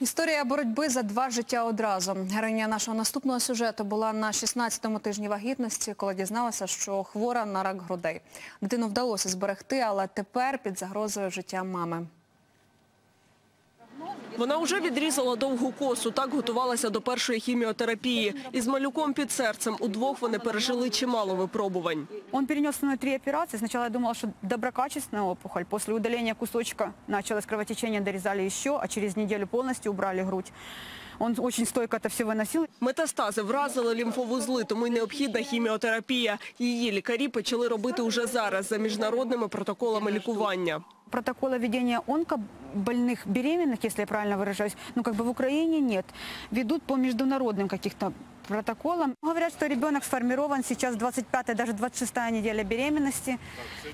Історія боротьби за два життя одразу. Героїня нашого наступного сюжету була на 16-му тижні вагітності, коли дізналася, що хвора на рак грудей. Дитину вдалося зберегти, але тепер під загрозою життя мами. Вона вже відрізала довгу косу, так готувалася до першої хіміотерапії. Із малюком під серцем удвох вони пережили чимало випробувань. Он перенес мной три операции. Сначала я думала, что доброкачественная опухоль. После удаления кусочка началось кровотечение, дорезали еще, а через неделю полностью убрали грудь. Он очень стойко это все выносил. Метастази вразили лімфовузли, тому й необхідна хіміотерапія. Її лікарі почали робити уже зараз за міжнародними протоколами лікування. Протоколи Протокола ведения онкобольных беременных, если я правильно выражаюсь, ну как бы в Украине нет. Ведут по международным каких-то протоколам. Говорят, что ребенок сформирован сейчас 25 даже 26 неделя беременности.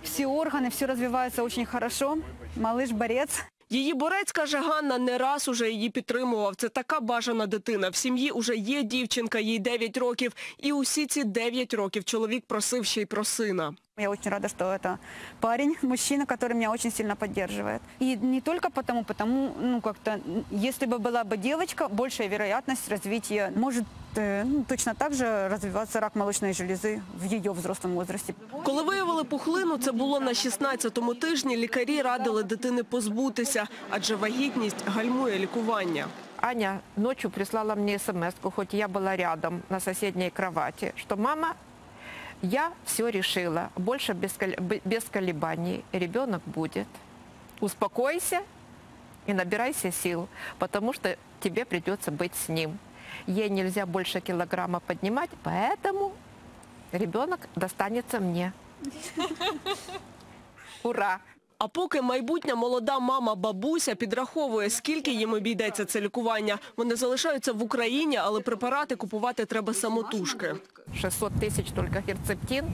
Все органы, все развивается очень хорошо. Малыш борец. Її борець, каже Ганна, не раз уже її підтримував. Це така бажана дитина. В сім'ї уже є дівчинка, їй 9 років. І усі ці 9 років чоловік просив ще й про сина. Я очень рада, что это парень, мужчина, который меня очень сильно поддерживает. И не только потому, потому, ну, как-то, м, если бы была бы девочка, большая вероятность развития, может э, ну, точно так же развиваться рак молочной железы в ее взрослом возрасте. Коли виявили пухлину, це було на 16-му тижні, лікарі радили дитини позбутися, адже вагітність гальмує лікування. Аня ночью прислала мне смс хоть я была рядом на соседней кровати, что мама, я все решила, больше без, без колебаний ребенок будет. Успокойся и набирайся сил, потому что тебе придется быть с ним. Ей нельзя больше килограмма поднимать, поэтому ребенок достанется мне. Ура! А поки майбутня молода мама-бабуся підраховує, скільки їм обійдеться це лікування. Вони залишаються в Україні, але препарати купувати треба самотужки. 600 тысяч только герцептин,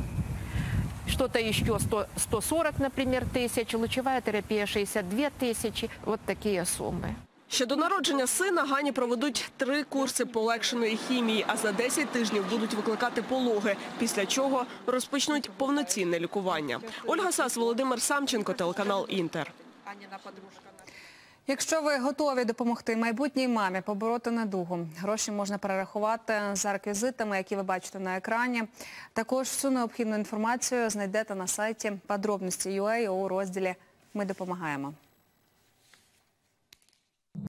что-то еще 100, 140, например, тысяч, лучевая терапия 62 тысячи, вот такие суммы. Ще до народження сина Гані проведуть три курси полегшеної хімії, а за 10 тижнів будуть викликати пологи, після чого розпочнуть повноцінне лікування. Ольга Сас, Володимир Самченко, телеканал Інтер. Якщо ви готові допомогти майбутній мамі побороти недугу, гроші можна перерахувати за реквізитами, які ви бачите на екрані. Також всю необхідну інформацію знайдете на сайті подробності.ua у розділі «Ми допомагаємо».